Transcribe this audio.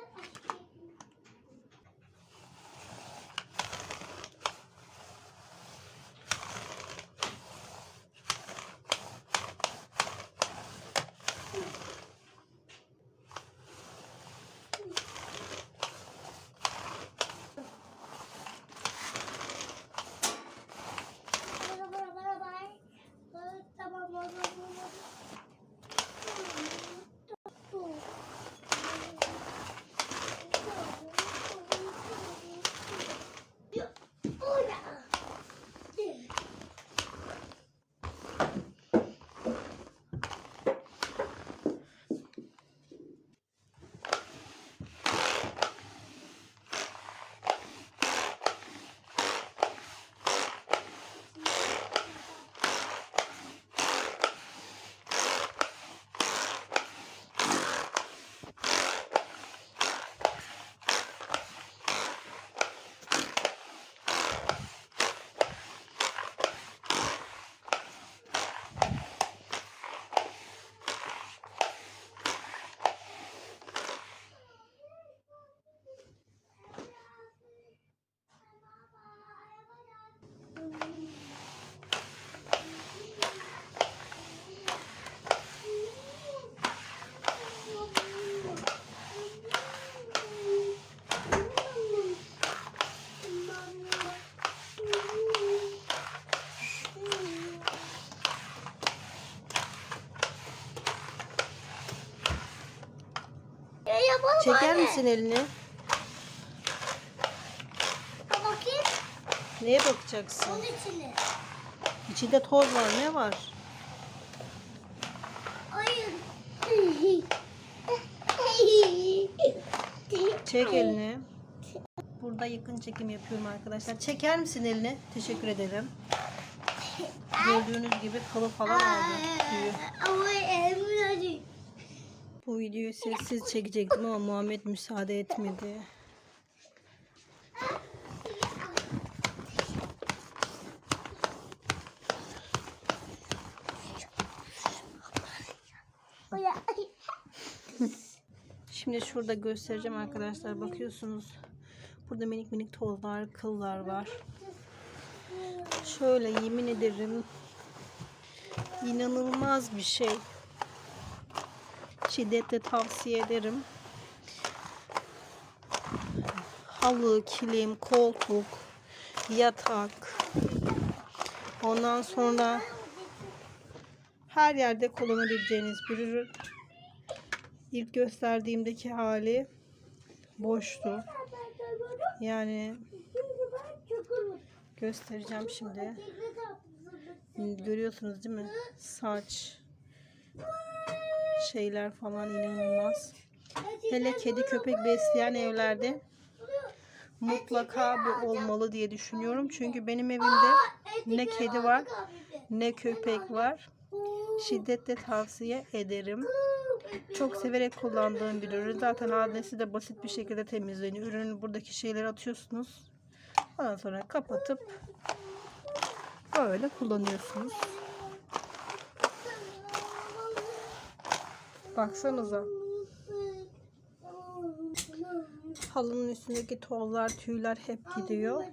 Thank you. Çeker misin elini? Bakayım. Neye bakacaksın? Onun içine. İçinde toz var. Ne var? Hayır. Çek elini. Burada yakın çekim yapıyorum arkadaşlar. Çeker misin elini? Teşekkür ederim. Gördüğünüz gibi kalı falan aldı. tüyü. Bu videoyu sessiz çekecektim ama Muhammed müsaade etmedi. Şimdi şurada göstereceğim arkadaşlar. Bakıyorsunuz. Burada minik minik tozlar, kıllar var. Şöyle yemin ederim. inanılmaz bir şey. Şiddetle tavsiye ederim. Halı, kilim, koltuk, yatak. Ondan sonra her yerde kullanabileceğiniz bir ürün. İlk gösterdiğimdeki hali boştu. Yani göstereceğim şimdi. Görüyorsunuz değil mi? Saç şeyler falan inanılmaz. Hele kedi köpek besleyen evlerde mutlaka bu olmalı diye düşünüyorum. Çünkü benim evimde ne kedi var ne köpek var. Şiddetle tavsiye ederim. Çok severek kullandığım bir ürün. Zaten adresi de basit bir şekilde temizleniyor. Ürünün buradaki şeyleri atıyorsunuz. Ondan sonra kapatıp böyle kullanıyorsunuz. Baksanıza. Halının üstündeki tozlar, tüyler hep gidiyor.